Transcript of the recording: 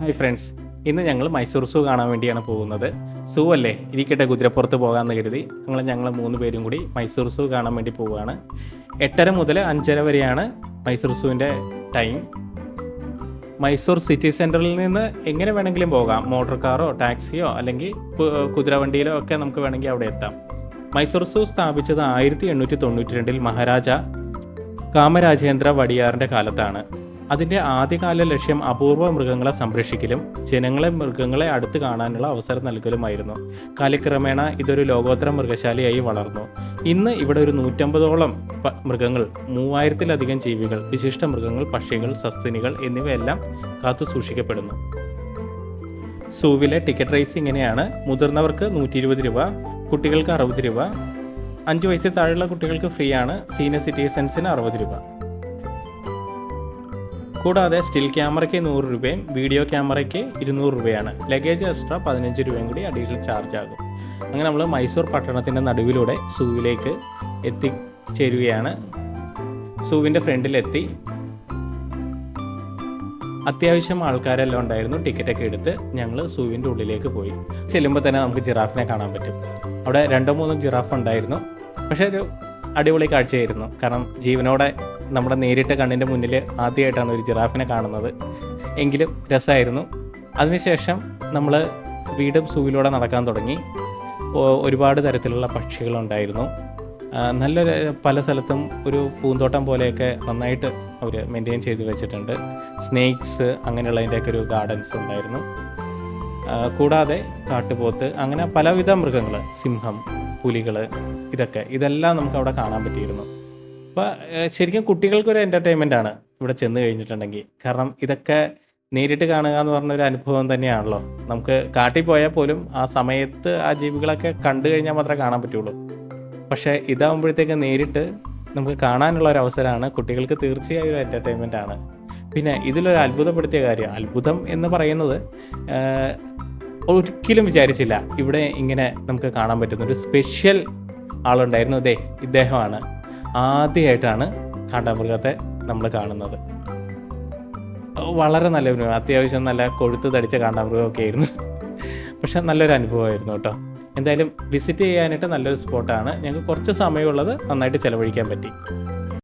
Hi friends ഇന്ന് ഞങ്ങൾ മൈസൂർ സൂ കാണാൻ വേണ്ടിയാണ് പോകുന്നത്. സൂ അല്ലേ? ഇരിക്കട്ടെ കുതിരപ്പുറത്ത് പോകാമെന്ന് കരുതി. ഞങ്ങൾ ഞങ്ങൾ മൂന്ന് പേരും കൂടി മൈസൂർ സൂ കാണാൻ വേണ്ടി പോവുകയാണ്. എട്ടര മുതൽ അഞ്ചര വരെയാണ് മൈസൂർ സൂവിന്റെ ടൈം. മൈസൂർ സിറ്റി സെന്ററിൽ നിന്ന് എങ്ങനെ വേണമെങ്കിലും പോകാം. മോട്ടോർ കാറോ ടാക്സിയോ അല്ലെങ്കിൽ കുതിരവണ്ടിയിലോ ഒക്കെ നമുക്ക് വേണമെങ്കിൽ അവിടെ എത്താം. മൈസൂർ സൂ സ്ഥാപിച്ചത് ആയിരത്തി എണ്ണൂറ്റി തൊണ്ണൂറ്റി രണ്ടിൽ മഹാരാജ കാമരാജേന്ദ്ര വടിയാറിന്റെ കാലത്താണ്. അതിന്റെ ആദ്യകാല ലക്ഷ്യം അപൂർവ മൃഗങ്ങളെ സംരക്ഷിക്കലും ജനങ്ങളെ മൃഗങ്ങളെ അടുത്ത് കാണാനുള്ള അവസരം നൽകലുമായിരുന്നു. കാലക്രമേണ ഇതൊരു ലോകോത്തര മൃഗശാലയായി വളർന്നു. ഇന്ന് ഇവിടെ ഒരു നൂറ്റമ്പതോളം മൃഗങ്ങൾ മൂവായിരത്തിലധികം ജീവികൾ വിശിഷ്ട മൃഗങ്ങൾ പക്ഷികൾ സസ്തിനികൾ എന്നിവയെല്ലാം കാത്തു സൂക്ഷിക്കപ്പെടുന്നു. സൂവിലെ ടിക്കറ്റ് റേസ് ഇങ്ങനെയാണ്. മുതിർന്നവർക്ക് നൂറ്റി ഇരുപത് രൂപ കുട്ടികൾക്ക് അറുപത് രൂപ അഞ്ച് വയസ്സിൽ താഴെയുള്ള കുട്ടികൾക്ക് ഫ്രീ ആണ് സീനിയർ സിറ്റിസൺസിന് അറുപത് രൂപ. കൂടാതെ സ്റ്റിൽ ക്യാമറയ്ക്ക് നൂറ് രൂപയും വീഡിയോ ക്യാമറയ്ക്ക് ഇരുന്നൂറ് രൂപയാണ്. ലഗേജ് എക്സ്ട്രാ പതിനഞ്ച് രൂപയും കൂടി അഡീഷണൽ ചാർജ് ആകും. അങ്ങനെ നമ്മൾ മൈസൂർ പട്ടണത്തിന്റെ നടുവിലൂടെ സൂവിലേക്ക് എത്തിച്ചേരുകയാണ് സൂവിന്റെ ഫ്രണ്ടിലെത്തി അത്യാവശ്യം ആൾക്കാരെല്ലാം ഉണ്ടായിരുന്നു. ടിക്കറ്റൊക്കെ എടുത്ത് ഞങ്ങൾ സൂവിന്റെ ഉള്ളിലേക്ക് പോയി. ചെല്ലുമ്പോൾ തന്നെ നമുക്ക് ജിറാഫിനെ കാണാൻ പറ്റും. അവിടെ രണ്ടോ മൂന്നോ ജിറാഫ് ഉണ്ടായിരുന്നു. പക്ഷേ ഒരു അടിപൊളി കാഴ്ചയായിരുന്നു. കാരണം ജീവനോടെ നമ്മുടെ നേരിട്ട് കണ്ണിന്റെ മുന്നിൽ ആദ്യമായിട്ടാണ് ഒരു ജിറാഫിനെ കാണുന്നത്. എങ്കിലും രസമായിരുന്നു. അതിനുശേഷം നമ്മൾ വീടും സൂവിലൂടെ നടക്കാൻ തുടങ്ങി. ഒരുപാട് തരത്തിലുള്ള പക്ഷികളുണ്ടായിരുന്നു. നല്ല പല സ്ഥലത്തും ഒരു പൂന്തോട്ടം പോലെയൊക്കെ നന്നായിട്ട് അവർ മെയിന്റെയിൻ ചെയ്ത് വെച്ചിട്ടുണ്ട്. സ്നേക്സ് അങ്ങനെയുള്ളതിന്റെയൊക്കെ ഒരു ഗാർഡൻസ് ഉണ്ടായിരുന്നു. കൂടാതെ കാട്ടുപോത്ത് അങ്ങനെ പലവിധ മൃഗങ്ങൾ സിംഹം പുലികൾ ഇതൊക്കെ ഇതെല്ലാം നമുക്ക് അവിടെ കാണാൻ പറ്റിയിരുന്നു. അപ്പോൾ ശരിക്കും കുട്ടികൾക്കൊരു എന്റർടൈൻമെന്റ് ആണ് ഇവിടെ ചെന്ന് കഴിഞ്ഞിട്ടുണ്ടെങ്കിൽ. കാരണം ഇതൊക്കെ നേരിട്ട് കാണുക എന്ന് പറഞ്ഞ ഒരു അനുഭവം തന്നെയാണല്ലോ. നമുക്ക് കാട്ടിൽ പോയാൽ പോലും ആ സമയത്ത് ആ ജീവികളൊക്കെ കണ്ടു കഴിഞ്ഞാൽ മാത്രമേ കാണാൻ പറ്റുള്ളൂ. പക്ഷേ ഇതാകുമ്പോഴത്തേക്ക് നേരിട്ട് നമുക്ക് കാണാനുള്ള ഒരു അവസരമാണ് കുട്ടികൾക്ക് തീർച്ചയായും ഒരു എന്റർടൈൻമെന്റ് ആണ്. പിന്നെ ഇതിലൊരു അത്ഭുതപ്പെടുത്തിയ കാര്യം അത്ഭുതം എന്ന് പറയുന്നത് ഒരിക്കലും വിചാരിച്ചില്ല ഇവിടെ ഇങ്ങനെ നമുക്ക് കാണാൻ പറ്റുന്ന ഒരു സ്പെഷ്യൽ ആളുണ്ടായിരുന്നു. അതെ ഇദ്ദേഹമാണ്. ആദ്യമായിട്ടാണ് കാണ്ടാമൃഗത്തെ നമ്മൾ കാണുന്നത്. വളരെ നല്ല ഒരു അത്യാവശ്യം നല്ല കൊഴുത്ത് തടിച്ച കാണ്ടാമൃഗമൊക്കെ ആയിരുന്നു. പക്ഷെ നല്ലൊരു അനുഭവമായിരുന്നു കേട്ടോ. എന്തായാലും വിസിറ്റ് ചെയ്യാനായിട്ട് നല്ലൊരു സ്പോട്ടാണ്. ഞങ്ങൾക്ക് കുറച്ച് സമയമുള്ളത് നന്നായിട്ട് ചിലവഴിക്കാൻ പറ്റി.